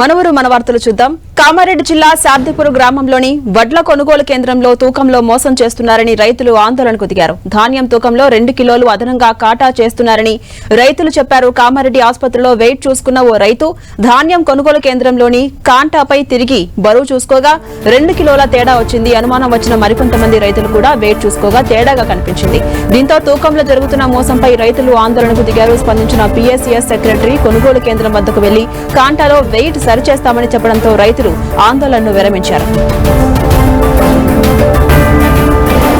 మనవరు మనవార్తలు చూద్దాం కామారెడ్డి జిల్లా శార్దిపుర గ్రామంలోని వడ్ల కొనుగోలు కేంద్రంలో తూకంలో మోసం చేస్తున్నారని రైతులు ఆందోళనకు దిగారు ధాన్యం తూకంలో రెండు కిలోలు అదనంగా కాటా చేస్తున్నారని రైతులు చెప్పారు కామారెడ్డి ఆసుపత్రిలో వెయిట్ చూసుకున్న ఓ రైతు ధాన్యం కొనుగోలు కేంద్రంలోని కాంటాపై తిరిగి బరువు చూసుకోగా రెండు కిలోల తేడా వచ్చింది అనుమానం వచ్చిన మరికొంతమంది రైతులు కూడా వెయిట్ చూసుకోగా తేడాగా కనిపించింది దీంతో తూకంలో జరుగుతున్న మోసంపై రైతులు ఆందోళనకు దిగారు స్పందించిన పీఎస్సీఎస్ సెక్రటరీ కొనుగోలు కేంద్రం వద్దకు వెళ్లి కాంటాలో వెయిట్ సరిచేస్తామని చెప్పడంతో రైతులు ఆందోళనను విరమించారు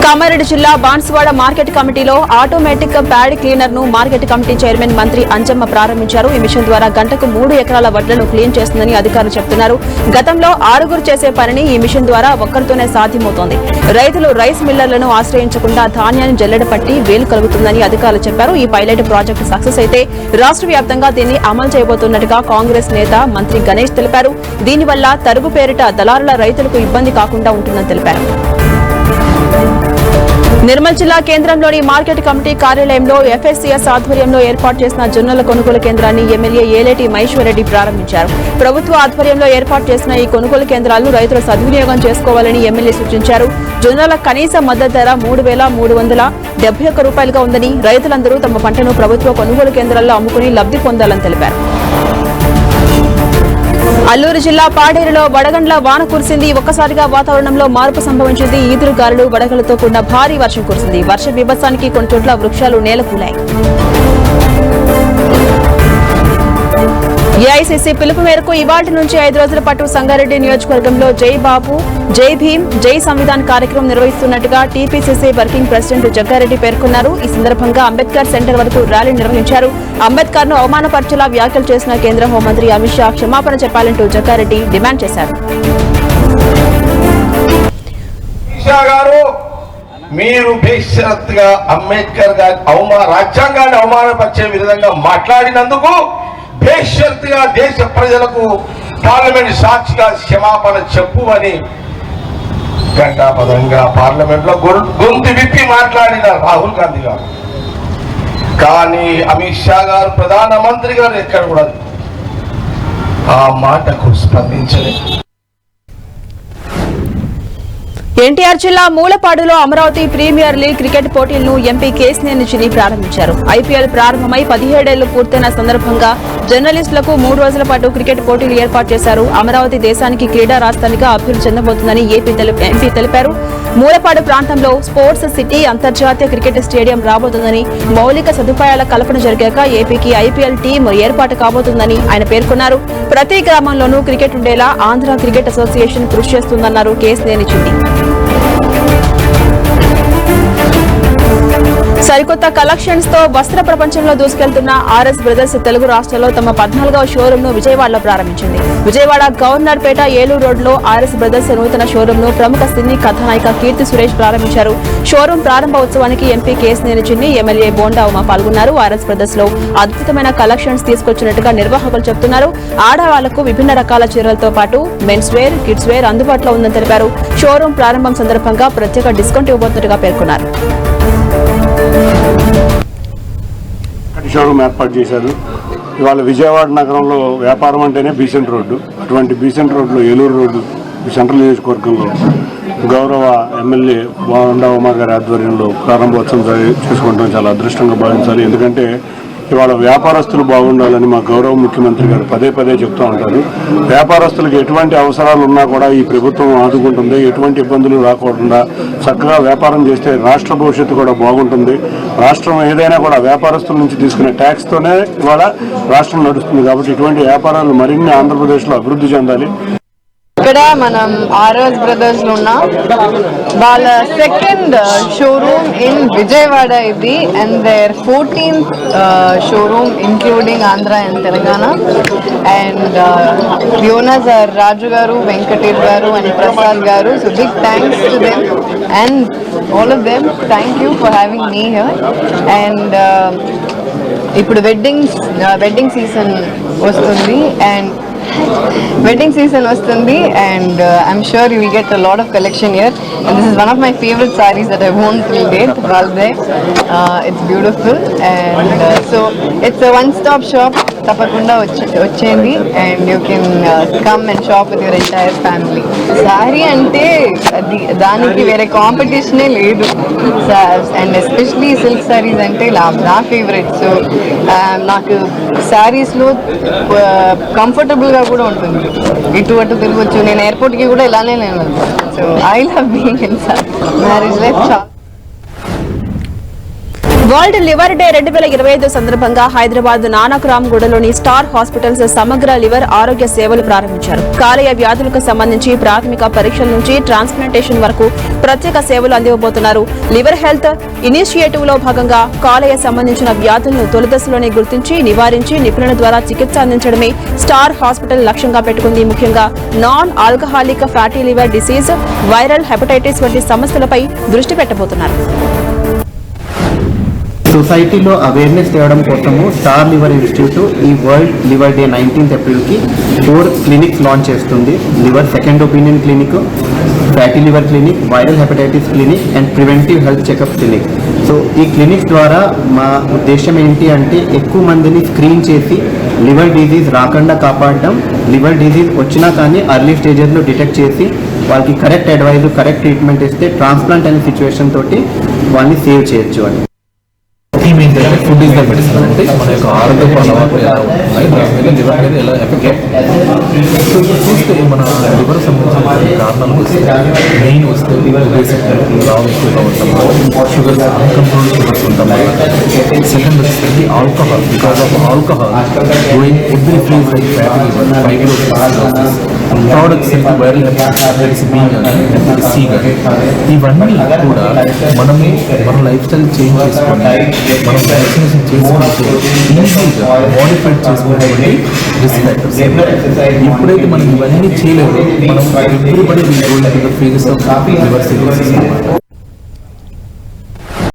కామారెడ్డి జిల్లా బాన్సువాడ మార్కెట్ కమిటీలో ఆటోమేటిక్ ప్యాడ్ క్లీనర్ ను మార్కెట్ కమిటీ చైర్మన్ మంత్రి అంజమ్మ ప్రారంభించారు ఈ మిషన్ ద్వారా గంటకు మూడు ఎకరాల వడ్లను క్లీన్ చేస్తుందని అధికారులు చెబుతున్నారు గతంలో ఆరుగురు చేసే పనిని ఈ మిషన్ ద్వారా ఒక్కరితోనే సాధ్యమవుతోంది రైతులు రైస్ మిల్లర్లను ఆశ్రయించకుండా ధాన్యాన్ని జల్లెడ పట్టి వేలు కలుగుతుందని అధికారులు చెప్పారు ఈ పైలట్ ప్రాజెక్టు సక్సెస్ అయితే రాష్ట్ర వ్యాప్తంగా దీన్ని అమలు చేయబోతున్నట్టుగా కాంగ్రెస్ నేత మంత్రి గణేష్ తెలిపారు దీనివల్ల తరుగు పేరిట దళారుల రైతులకు ఇబ్బంది కాకుండా ఉంటుందని తెలిపారు నిర్మల్ జిల్లా కేంద్రంలోని మార్కెట్ కమిటీ కార్యాలయంలో ఎఫ్ఎస్సీఎస్ ఆధ్వర్యంలో ఏర్పాటు చేసిన జొన్నల కొనుగోలు కేంద్రాన్ని ఎమ్మెల్యే ఏలేటి మహేశ్వరరెడ్డి ప్రారంభించారు ప్రభుత్వ ఆధ్వర్యంలో ఏర్పాటు చేసిన ఈ కొనుగోలు కేంద్రాలను రైతులు సద్వినియోగం చేసుకోవాలని ఎమ్మెల్యే సూచించారు జొన్నల కనీస మద్దతు ధర మూడు వేల మూడు వందల డెబ్బై ఒక్క రూపాయలుగా ఉందని రైతులందరూ తమ పంటను ప్రభుత్వ కొనుగోలు కేంద్రాల్లో అమ్ముకుని లబ్ది పొందాలని తెలిపారు అల్లూరు జిల్లా పాడేరులో వడగండ్ల వాన కురిసింది ఒక్కసారిగా వాతావరణంలో మార్పు సంభవించింది ఈదురుగాలులు వడగలతో కూడిన భారీ వర్షం కురిసింది వర్ష బీభత్సానికి కొన్ని చోట్ల వృక్షాలు నేలకూలాయి ఏఐసిసి పిలుపు మేరకు ఇవాటి నుంచి ఐదు రోజుల పాటు సంగారెడ్డి నియోజకవర్గంలో జై బాబు జై భీమ్ జై సంవిధాన్ కార్యక్రమం నిర్వహిస్తున్నట్టుగా టిపిసిసి వర్కింగ్ ప్రెసిడెంట్ జగ్గారెడ్డి పేర్కొన్నారు ఈ సందర్భంగా అంబేద్కర్ సెంటర్ వరకు ర్యాలీ నిర్వహించారు అంబేద్కర్ ను అవమానపరచేలా వ్యాఖ్యలు చేసిన కేంద్ర హోంమంత్రి అమిత్ షా క్షమాపణ చెప్పాలంటూ జగ్గారెడ్డి డిమాండ్ చేశారు మీరు అంబేద్కర్ గారి అవమాన రాజ్యాంగాన్ని అవమానపరిచే విధంగా మాట్లాడినందుకు బేషరతుగా దేశ ప్రజలకు పార్లమెంట్ సాక్షిగా క్షమాపణ చెప్పు అని ఘంటాపదంగా పార్లమెంట్ లో గొంతు విప్పి మాట్లాడిన రాహుల్ గాంధీ గారు కానీ అమిత్ షా గారు ప్రధానమంత్రి గారు ఎక్కడ కూడా ఆ మాటకు స్పందించలేదు ఎన్టీఆర్ జిల్లా మూలపాడులో అమరావతి ప్రీమియర్ లీగ్ క్రికెట్ పోటీలను ఎంపీ కేసినేని చిని ప్రారంభించారు ఐపీఎల్ ప్రారంభమై పదిహేడేళ్లు పూర్తయిన సందర్భంగా జర్నలిస్టులకు మూడు రోజుల పాటు క్రికెట్ పోటీలు ఏర్పాటు చేశారు అమరావతి దేశానికి క్రీడా రాష్ట్రానికి అభివృద్ధి చెందబోతుందని ఏపీ ఎంపీ తెలిపారు మూలపాడు ప్రాంతంలో స్పోర్ట్స్ సిటీ అంతర్జాతీయ క్రికెట్ స్టేడియం రాబోతుందని మౌలిక సదుపాయాల కల్పన జరిగాక ఏపీకి ఐపీఎల్ టీం ఏర్పాటు కాబోతుందని ఆయన పేర్కొన్నారు ప్రతి గ్రామంలోనూ క్రికెట్ ఉండేలా ఆంధ్ర క్రికెట్ అసోసియేషన్ కృషి చేస్తుందన్నారు కేసు నేనిచ్చింది సరికొత్త కలెక్షన్స్ తో వస్త్ర ప్రపంచంలో దూసుకెళ్తున్న ఆర్ఎస్ బ్రదర్స్ తెలుగు రాష్ట్రంలో తమ పద్నాలుగవ షోరూమ్ ను విజయవాడలో ప్రారంభించింది విజయవాడ గవర్నర్ పేట ఏలూరు రోడ్ లో ఆర్ఎస్ బ్రదర్స్ నూతన షోరూమ్ ను ప్రముఖ సినీ కథానాయిక కీర్తి సురేష్ ప్రారంభించారు షోరూమ్ ఉత్సవానికి ఎంపీ కేసినేని చిన్ని ఎమ్మెల్యే బోండా ఉమా పాల్గొన్నారు ఆర్ఎస్ బ్రదర్స్ లో అద్భుతమైన కలెక్షన్స్ తీసుకొచ్చినట్టుగా నిర్వాహకులు చెబుతున్నారు ఆడవాళ్లకు విభిన్న రకాల చీరలతో పాటు మెన్స్ వేర్ కిడ్స్ వేర్ అందుబాటులో ఉందని తెలిపారు షోరూమ్ ప్రారంభం సందర్భంగా ప్రత్యేక డిస్కౌంట్ ఇవ్వబోతున్నట్టుగా పేర్కొన్నారు షోరూమ్ ఏర్పాటు చేశారు ఇవాళ విజయవాడ నగరంలో వ్యాపారం అంటేనే బీసెంట్ రోడ్డు అటువంటి బీసెంట్ రోడ్లో ఏలూరు రోడ్డు సెంట్రల్ నియోజకవర్గంలో గౌరవ ఎమ్మెల్యే బోండా ఉమా గారి ఆధ్వర్యంలో ప్రారంభోత్సవం చేసుకోవడం చాలా అదృష్టంగా భావించాలి ఎందుకంటే ఇవాళ వ్యాపారస్తులు బాగుండాలని మా గౌరవ ముఖ్యమంత్రి గారు పదే పదే చెప్తూ ఉంటారు వ్యాపారస్తులకు ఎటువంటి అవసరాలు ఉన్నా కూడా ఈ ప్రభుత్వం ఆదుకుంటుంది ఎటువంటి ఇబ్బందులు రాకుండా చక్కగా వ్యాపారం చేస్తే రాష్ట్ర భవిష్యత్తు కూడా బాగుంటుంది రాష్ట్రం ఏదైనా కూడా వ్యాపారస్తుల నుంచి తీసుకునే ట్యాక్స్తోనే ఇవాళ రాష్ట్రం నడుస్తుంది కాబట్టి ఇటువంటి వ్యాపారాలు మరిన్ని ఆంధ్రప్రదేశ్లో అభివృద్ధి చెందాలి ఇక్కడ మనం ఆర్ఎస్ బ్రదర్స్ లో ఉన్నాం వాళ్ళ సెకండ్ షోరూమ్ ఇన్ విజయవాడ ఇది and their fourteenth showroom including Andhra and Telangana and యోనస్ R Raju garu Venkatesh garu and Prasad garu so big thanks to them and all of them thank you for having me here and ఇప్పుడు weddings wedding season వస్తుంది and Wedding season vastundi and uh, I'm sure you will get a lot of collection here, and this is one of my favorite sarees that I've worn till date, Valde. Uh, it's beautiful, and uh, so it's a one-stop shop తప్పకుండా వచ్చి వచ్చేయండి and you can come and shop with your entire family sari అంటే దానికి వేరే కాంపిటీషనే లేదు and especially silk saris అంటే నా favourite so uh, నాకు శారీస్లో కంఫర్టబుల్గా uh, కూడా ఉంటుంది ఇటు అటు తిరగచ్చు నేను ఎయిర్పోర్ట్కి కూడా ఇలానే నేను so I love being in sir marriage life చాలా వరల్డ్ లివర్ డే రెండు వేల ఇరవై ఐదు సందర్భంగా హైదరాబాద్ నానక్రామ్ గూడలోని స్టార్ హాస్పిటల్స్ సమగ్ర లివర్ ఆరోగ్య సేవలు ప్రారంభించారు కాలేయ వ్యాధులకు సంబంధించి ప్రాథమిక పరీక్షల నుంచి ట్రాన్స్ప్లాంటేషన్ వరకు ప్రత్యేక సేవలు అందివబోతున్నారు లివర్ హెల్త్ ఇనిషియేటివ్ లో భాగంగా కాలేయ సంబంధించిన వ్యాధులను తొలిదశలోనే గుర్తించి నివారించి నిపుణుల ద్వారా చికిత్స అందించడమే స్టార్ హాస్పిటల్ లక్ష్యంగా పెట్టుకుంది ముఖ్యంగా non alcoholic fatty liver disease viral hepatitis వంటి సమస్యలపై దృష్టి పెట్టబోతున్నారు సొసైటీలో అవేర్నెస్ తేవడం కోసము స్టార్ లివర్ ఇన్స్టిట్యూట్ ఈ వరల్డ్ లివర్ డే నైన్టీన్త్ ఏప్రిల్కి ఫోర్ క్లినిక్స్ లాంచ్ చేస్తుంది liver second opinion clinic fatty liver clinic viral hepatitis clinic and preventive health checkup clinic so ఈ క్లినిక్స్ ద్వారా మా ఉద్దేశం ఏంటి అంటే ఎక్కువ మందిని స్క్రీన్ చేసి లివర్ డిజీజ్ రాకుండా కాపాడడం లివర్ డిజీజ్ వచ్చినా కానీ అర్లీ స్టేజెస్లో డిటెక్ట్ చేసి వాళ్ళకి కరెక్ట్ అడ్వైజ్ కరెక్ట్ ట్రీట్మెంట్ ఇస్తే ట్రాన్స్ప్లాంట్ అనే సిచ్యువేషన్ తోటి వాళ్ళని సేవ్ చేయొచ్చు అని థీమ్ ఏంటంటే ఫుడ్ ఇస్ ద మెడిసిన్ అంటే మన యొక్క ఆరోగ్యపు అలవాట్లు ఎలా ఉన్నాయి దాని మీద లివర్ మీద ఎలా ఎఫెక్ట్ సో చూస్తే మన లివర్ సంబంధించిన కారణాలు వస్తే మెయిన్ వస్తే ఒబేసిటీ లావు ఎక్కువగా ఉంటాం షుగర్స్ అన్కంట్రోల్ షుగర్స్ ఉంటాం సెకండ్ వచ్చేసి alcohol because of alcohol going every freeze like fatty liver fibrosis product well let's be see ఇవన్నీ కూడా మనము మన లైఫ్ స్టైల్ చేంజ్ చేసుకొని మనం వ్యాక్సినేషన్ చేసుకుంటే ఈజీగా మోడిఫైడ్ చేసుకునేటువంటి రిస్క్ ఎప్పుడైతే మనం ఇవన్నీ చేయలేదు మనం ఎప్పుడు ఎవ్రీబడి ఫేస్ ఆఫ్ రివర్స్